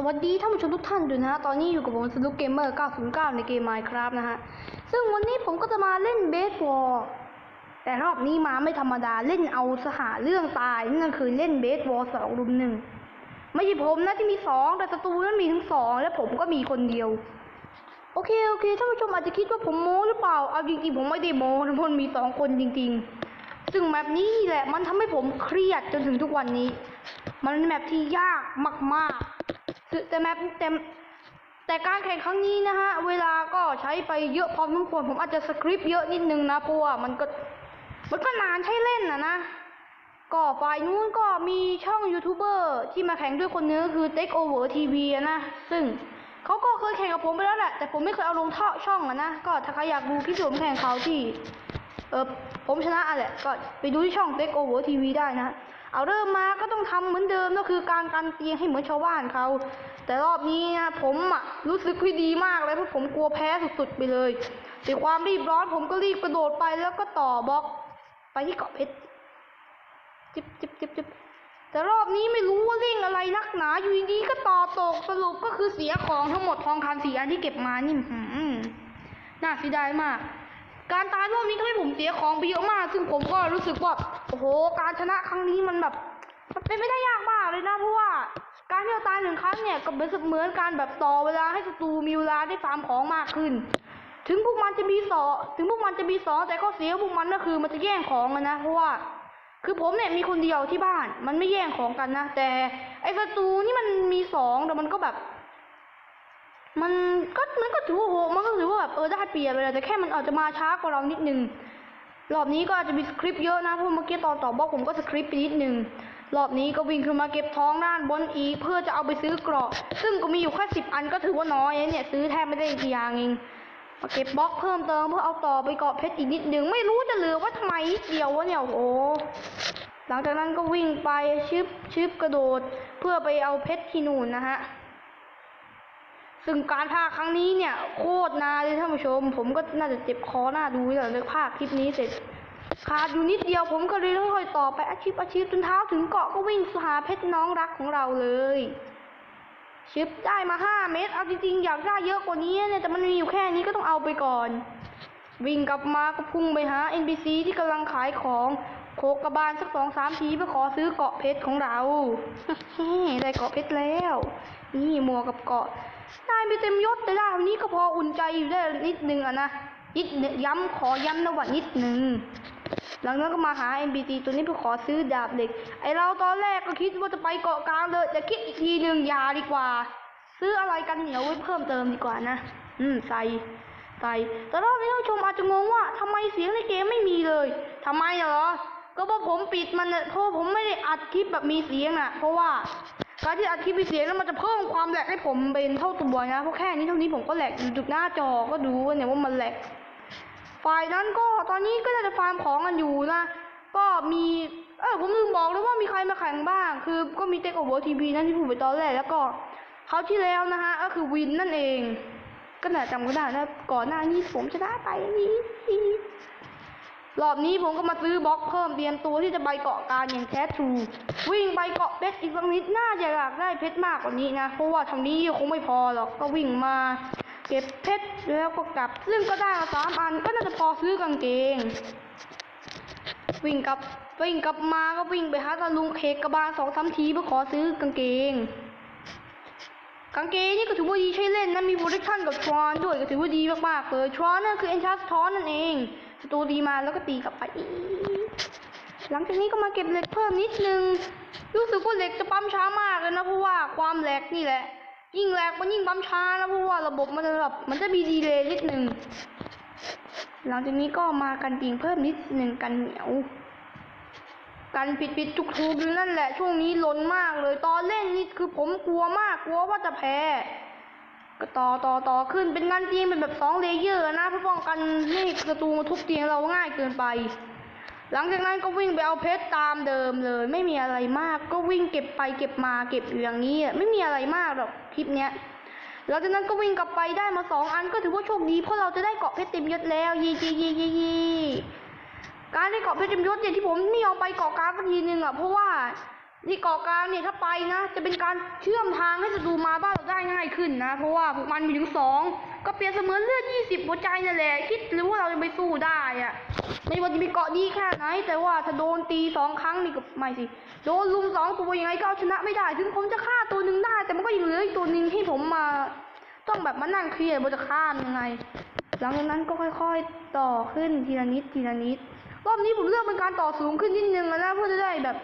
สวัสดีท่านผู้ชมทุกท่านด้วยนะฮะตอนนี้อยู่กับผมสนุกเกมเมอร์ 909 ในเกม Minecraft นะฮะ ซึ่งวันนี้ผมก็จะมาเล่นเบสบอล แต่รอบนี้มาไม่ธรรมดา เล่นเอาสหาเรื่องตาย นั่นคือเล่นเบสบอลสองรุมหนึ่ง ไม่ใช่ผมนะที่มีสองแต่ศัตรูนั้นมีถึงสองและผมก็มีคนเดียว โอเคโอเคท่านผู้ชมอาจจะคิดว่าผมโม้หรือเปล่า เอาจริงๆผมไม่ได้โม้นะเพราะมันมีสองคนจริง ๆ ซึ่งแมปนี้แหละมันทำให้ผมเครียดจนถึงทุกวันนี้ มันเป็นแมปที่ยากมากๆ แต่แมปแต่แต่การแข่งครั้งนี้นะฮะ เวลาก็ใช้ไปเยอะพอสมควรผมอาจจะสคริปต์เยอะนิดนึงนะเพราะว่ามันก็มันก็นานใช้เล่นนะนะ ก็ฝ่ายนู้นก็มีช่องยูทูบเบอร์ที่มาแข่งด้วยคนนึงก็คือ Take Over TV นะ ซึ่งเขาก็เคยแข่งกับผมไปแล้วแหละ แต่ผมไม่เคยเอาลงท่อช่องอะนะ ก็ถ้าใครอยากดูคลิปที่ผมแข่งเขาที่ เออผมชนะอะแหละ ก็ไปดูที่ช่อง Take Over TV ได้นะ เอาเริ่มมาก็ต้องทำเหมือนเดิมก็คือการกันเตียงให้เหมือนชาวบ้านเขา แต่รอบนี้นะผมอะรู้สึกไม่ดีมากเลยเพราะผมกลัวแพ้สุดๆไปเลยด้วยความรีบร้อนผมก็รีบกระโดดไปแล้วก็ต่อบล็อก ไปที่เกาะเพชรจิบจิบจิบจิบแต่รอบนี้ไม่รู้ว่าเร่งอะไรนักหนาอยู่ดีๆก็ต่อตกสรุปก็คือเสียของทั้งหมดทองคำสี่อันที่เก็บมานี่หืมน่าเสียดายมาก การตายรอบนี้ก็ให้ผมเสียของไปเยอะมาก ซึ่งผมก็รู้สึกว่าโอ้โห การชนะครั้งนี้มันแบบมันเป็นไม่ได้ยากมากเลยนะเพราะว่าการที่เราตายหนึ่งครั้งเนี่ยก็เหมือนเหมือนการแบบต่อเวลาให้ศัตรูมีเวลาได้ฟาร์มของมากขึ้น ถึงพวกมันจะมีสอถึงพวกมันจะมีสอแต่ข้อเสียของพวกมันก็คือมันจะแย่งของกันนะเพราะว่า คือผมเนี่ยมีคนเดียวที่บ้าน มันไม่แย่งของกันนะแต่ไอ้ศัตรูนี่มันมีสองแต่มันก็แบบ มันก็มันก็ถือว่าโหมันก็ถือว่าแบบเออได้เปรียบไปเลยแต่แค่มันอาจจะมาช้ากว่าเรานิดนึงรอบนี้ก็อาจจะมีสคริปต์เยอะนะเพราะเมื่อกี้ตอนต่อบล็อกผมก็สคริปต์ไปนิดนึงรอบนี้ก็วิ่งขึ้นมาเก็บท้องด้านบนอีกเพื่อจะเอาไปซื้อเกราะ ซึ่งก็มีอยู่แค่สิบอันก็ถือว่าน้อยเนี่ยซื้อแทบไม่ได้กี่อย่างเองมาเก็บบล็อกเพิ่มเติมเพื่อเอาต่อไปเกาะเพชรอีกนิดนึงไม่รู้จะเหลือว่าทำไมเดียววะเนี่ยโอ้หหลังจากนั้นก็วิ่งไปชึบชึบกระโดด เพื่อไปเอาเพชรที่นู่นนะฮะ ซึ่งการพาครั้งนี้เนี่ย โคตรนานเลยท่านผู้ชม ผมก็น่าจะเจ็บคอหน้าดูเลยเลยพากย์คลิปนี้เสร็จขาดอยู่นิดเดียวผมก็เลยค่อยๆต่อไปอาชีพอาชีพจนเท้าถึงเกาะก็วิ่งหาเพชรน้องรักของเราเลยชิปได้มาห้าเม็ดเอาจริงๆอยากได้เยอะกว่านี้เนี่ยแต่มันมีอยู่แค่นี้ก็ต้องเอาไปก่อน วิ่งกลับมาก็พุ่งไปหา NPC ที่กำลังขายของโคกกระบาลสักสองสามทีเพื่อขอซื้อเกาะเพชรของเราได้เกาะเพชรแล้ว นี่มัวกับเกาะ ได้ไม่เต็มยศแต่ได้เท่านี้ก็พออุ่นใจอยู่ได้นิดนึงอะนะนิดย้ำขอย้ำนะว่านิดนึงหลังนั้นก็มาหา NPC ตัวนี้เพื่อขอซื้อดาบเหล็ก ไอเราตอนแรกก็คิดว่าจะไปเกาะกลางเลยแต่คิดอีกทีหนึ่งยาดีกว่า ซื้ออะไรกันเหนียวไว้เพิ่มเติมดีกว่านะ อืมใส่ใส่แต่รอบนี้ท่านชมอาจจะงงว่าทำไมเสียงในเกมไม่มีเลยทำไมเหรอ ก็เพราะผมปิดมันน่ะเพราะผมไม่ได้อัดคลิปแบบมีเสียงน่ะ เพราะว่า การที่อัดคลิปมีเสียงแล้วมันจะเพิ่มความแหลกให้ผมเป็นเท่าตัวนะเพราะแค่นี้เท่านี้ผมก็แหลกอยู่จุดหน้าจอก็ดูเนี่ยว่ามันแหลกฝ่ายนั้นก็ตอนนี้ก็จะฟาร์มของกันอยู่นะ ก็มีเออผมลืมบอกเลยว่ามีใครมาแข่งบ้าง คือก็มีเต็กโอเวอร์ทีวีนั่นที่พูดไปตอนแรกแล้วก็เขาที่แล้วนะฮะก็คือวินนั่นเอง ก็น่าจำก็ได้นะก่อนหน้านี้ผมชนะไปนี่ รอบนี้ผมก็มาซื้อบล็อกเพิ่มเตรียมตัวที่จะไปเกาะการอย่างแท้ทรูวิ่งไปเกาะเพชรอีกสักนิดน่าจะอยากได้เพชรมากกว่านี้นะเพราะว่าทางนี้คงไม่พอหรอกก็วิ่งมาเก็บเพชรแล้วก็กลับ ซึ่งก็ได้มาสามอันก็น่าจะพอซื้อกางเกง วิ่งกลับวิ่งกลับมาก็วิ่งไปหาตาลุงเคกกระบาลสองสามทีเพื่อขอซื้อกางเกง กางเกงนี่ก็ถือว่าดีใช้เล่นนะมีโปรดักชั่นกับทรอนด้วยก็ถือว่าดีมากๆเลยทรอนนั่นคือเอนชาร์ทอนนั่นเองศัตรูดีมาแล้วก็ตีกลับไปหลังจากนี้ก็มาเก็บเหล็กเพิ่มนิดนึงรู้สึกว่าเหล็กจะปั๊มช้ามากเลยนะเพราะว่าความแหลกนี่แหละ ยิ่งแหลกมันยิ่งปั๊มช้านะเพราะว่าระบบมันจะแบบมันจะมีดีเลย์นิดนึงหลังจากนี้ก็มากันจริงเพิ่มนิดนึงกันเหนียว กันผิดผิดถูกถูกอยู่นั่นแหละช่วงนี้ล้นมากเลย ตอนเล่นนี่คือผมกลัวมากกลัวว่าจะแพ้ก็ต่อต่อต่อขึ้นเป็นงานจริงเป็นแบบสองเลเยอร์นะเพื่อป้องกันไม่ให้ศัตรูมาทุบเตียงเราง่ายเกินไป หลังจากนั้นก็วิ่งไปเอาเพชรตามเดิมเลย ไม่มีอะไรมากก็วิ่งเก็บไปเก็บมาเก็บอยู่อย่างนี้ไม่มีอะไรมากหรอกคลิปเนี้ยหลังจากนั้นก็วิ่งกลับไปได้มาสองอันก็ถือว่าโชคดีเพราะเราจะได้เกาะเพชรเต็มยศแล้วยียียียียี การได้เกาะเพชรเต็มยศเนี่ยที่ผมไม่ยอมไปเกาะกลางสักทีนึงอะเพราะว่านี่เกาะกลางเนี่ยถ้าไปนะ จะเป็นการเชื่อมทางให้ศัตรูมาบ้านเราได้ง่ายขึ้นนะ เพราะว่าพวกมันมีถึงสองก็เปรียบเสมือนเลือดยี่สิบหัวใจนั่นแหละ คิดหรือว่าเราจะไปสู้ได้อะไม่ว่าจะมีเกาะดีแค่ไหน แต่ว่าถ้าโดนตีสองครั้งนี่ก็ไม่สิโดนลุมสองตัวยังไงก็เอาชนะไม่ได้ ถึงผมจะฆ่าตัวหนึ่งได้ แต่มันก็ยังเหลืออีกตัวหนึ่งที่ผมมา ต้องแบบมานั่งเครียดว่าจะฆ่ายังไง หลังจากนั้นก็ค่อย ๆ ต่อขึ้นทีละนิดทีละนิด รอบนี้ผมเลือกเป็นการต่อสูงขึ้นนิดนึงนะเพื่อจะได้แบบ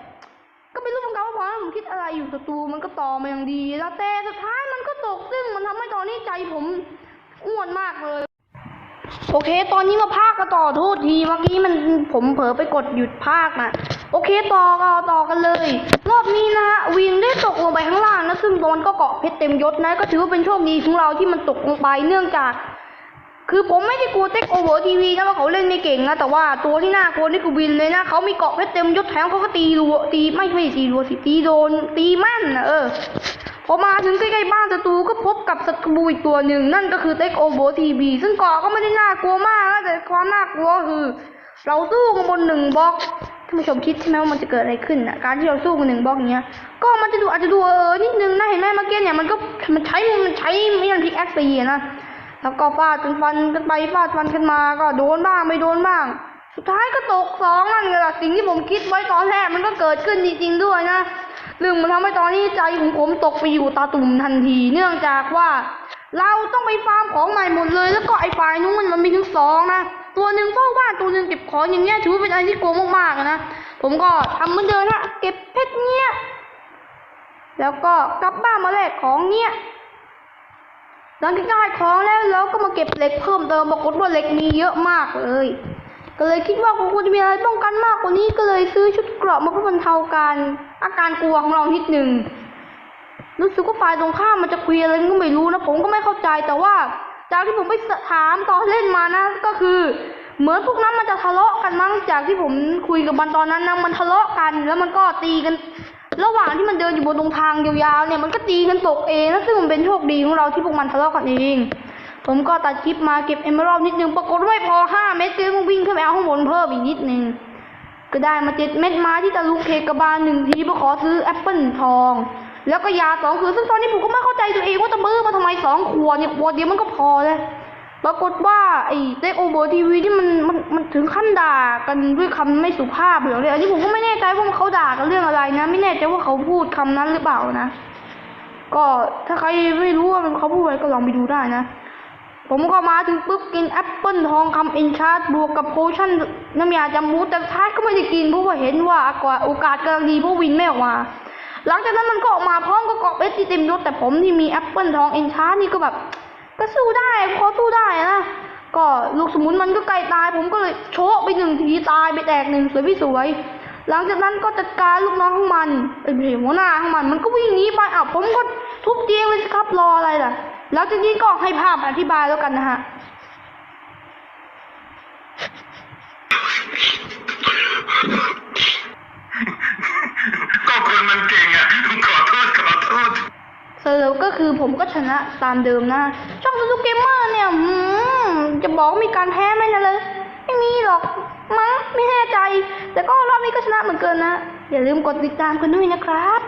ก็ไม่รู้เหมือนกันว่าเพราะผมคิดอะไรอยู่ศัตรูมันก็ต่อมาอย่างดี แล้วแต่สุดท้ายมันก็ตกซึ่งมันทำให้ตอนนี้ใจผมอ้วนมากเลย โอเค ตอนนี้มาพากกันต่อโทษทีเมื่อกี้มันผมเผลอไปกดหยุดพากนะโอเคต่อก็ต่อกันเลย รอบนี้นะฮะวินได้ตกลงไปข้างล่างนะซึ่งตอนก็เกาะเพชรเต็มยศนะ ก็ถือว่าเป็นโชคดีของเราที่มันตกลงไปเนื่องจาก คือผมไม่ได้กลัวเต็กโอเวอร์ทีวีนะว่าเขาเล่นไม่เก่งนะแต่ว่าตัวที่น่ากลัวนี่คือวินเลยนะเขามีเกาะเพชรเต็มยศแถมเขาก็ตีรัวตีไม่ไม่ตีรัวสิตีโดนตีแม่นนะเออพอมาถึงใกล้ๆบ้านศัตรูก็พบกับศัตรูอีกตัวหนึ่งนั่นก็คือเต็กโอเวอร์ทีวีซึ่งเกาะก็ไม่ได้น่ากลัวมากนะแต่ความน่ากลัวคือ เราสู้กันบนหนึ่งบล็อกท่านผู้ชมคิดใช่ไหมว่ามันจะเกิดอะไรขึ้นอะการที่เราสู้กันหนึ่งบล็อกเงี้ย ก็มันจะดูอาจจะดูเออนิดนึงนะเห็นไหมเมื่อกี้เนี่ยมันก็มันใช้มันใช้ไม่ยันพิกแอคตีนะ แล้วก็ฟาดกันฟันกันไปฟาดฟันกันมา ก็โดนบ้างไม่โดนบ้าง สุดท้ายก็ตกสองนั่นไงล่ะสิ่งที่ผมคิดไว้ตอนแรกมันก็เกิดขึ้นจริงๆด้วยนะเรื่องมันทำให้ตอนนี้ใจของผมตกไปอยู่ตาตุ่มทันที เนื่องจากว่า เราต้องไปฟาร์มของใหม่หมดเลย แล้วก็ไอ้ฝ่ายนู้นมันมีถึงสองนะตัวหนึ่งเฝ้าบ้านตัวหนึ่งเก็บของอย่างเงี้ยถือว่าเป็นอะไรที่โกงมากๆนะผมก็ทำเหมือนเดิมฮะเก็บเพชรเงี้ยแล้วก็กลับบ้านมาแลกของเงี้ย หลังจากได้ของแล้วเราก็มาเก็บเหล็กเพิ่มเติมปรากฏว่าเหล็กมีเยอะมากเลย ก็เลยคิดว่าคงควรจะมีอะไรป้องกันมากกว่านี้ก็เลยซื้อชุดเกราะมาเพื่อบรรเทาการอาการกลัวของเรานิดหนึ่งรู้สึกว่าฝ่ายตรงข้ามมันจะคุยอะไรก็ไม่รู้นะผมก็ไม่เข้าใจแต่ว่า จากที่ผมไปถามตอนเล่นมานะ ก็คือ เหมือนพวกนั้นมันจะทะเลาะกันมั้งจากที่ผมคุยกับมันตอนนั้นนะมันทะเลาะกัน แล้วมันก็ตีกัน ระหว่างที่มันเดินอยู่บนตรงทางยาวๆเนี่ยมันก็ตีกันตกเองนะซึ่งมันเป็นโชคดีของเราที่พวกมันทะเลาะกันเองผมก็ตัดคลิปมาเก็บเอมเมอรัลนิดนึงปรากฏว่าไม่พอห้าเม็ดก็ต้องวิ่งขึ้นไปเอาข้างบนเพิ่มอีกนิดนึงก็ได้มาเจ็ดเม็ดมาที่ตะลุงเคกระบาลหนึ่งทีเพื่อขอซื้อแอปเปิลทอง แล้วก็ยาสองคือซึ่งตอนนี้ผมก็ไม่เข้าใจตัวเองว่าจะมือมาทำไมสองขวดเนี่ยขวดเดียวมันก็พอเลย ปรากฏว่าไอ้เต็กโอเบว์ทีวีที่มันมันมันถึงขั้นด่ากันด้วยคำไม่สุภาพอย่างเลยอันนี้ผมก็ไม่แน่ใจว่าเขาด่ากันเรื่องอะไรนะ ไม่แน่ใจว่าเขาพูดคำนั้นหรือเปล่านะ ก็ถ้าใครไม่รู้ว่าเขาพูดอะไรก็ลองไปดูได้นะ ผมก็มาถึงปุ๊บกินแอปเปิลทองคำเอนชาร์ดบวกกับโพชั่นน้ำยาจำมูแต่ท้ายก็ไม่ได้กินเพราะว่าเห็นว่าโอกาสกำลังดีเพราะวินไม่ออกมาหลังจากนั้นมันก็ออกมาพร้อมกับเกาะเพชรที่เต็มยศแต่ผมที่มีแอปเปิลทองเอนชาร์ดนี่ก็แบบ ก็สู้ได้พอสู้ได้นะ ก็ลูกสมุนมันก็ใกล้ตาย ผมก็เลยโชะไปหนึ่งทีตายไปแตกหนึ่งสวยพี่สวย หลังจากนั้นก็จัดการลูกน้องของมันเอ้ยไม่ใช่หัวหน้าของมัน มันก็วิ่งหนีไปอะผมก็ทุบเตียงเลยสิครับรออะไรล่ะ แล้วทีนี้ก็ให้ภาพอธิบายแล้วกันนะฮะก็คนมันเก่งอะขอโทษขอโทษสรุปก็คือผมก็ชนะตามเดิมนะช่อง ซูซูเกมเมอร์เนี่ยจะบอกมีการแพ้ไหมนะเลย ไม่มีหรอกมั้งไม่แน่ใจ แต่ก็รอบนี้ก็ชนะเหมือนเกินนะ อย่าลืมกดติดตามกันด้วยนะครับ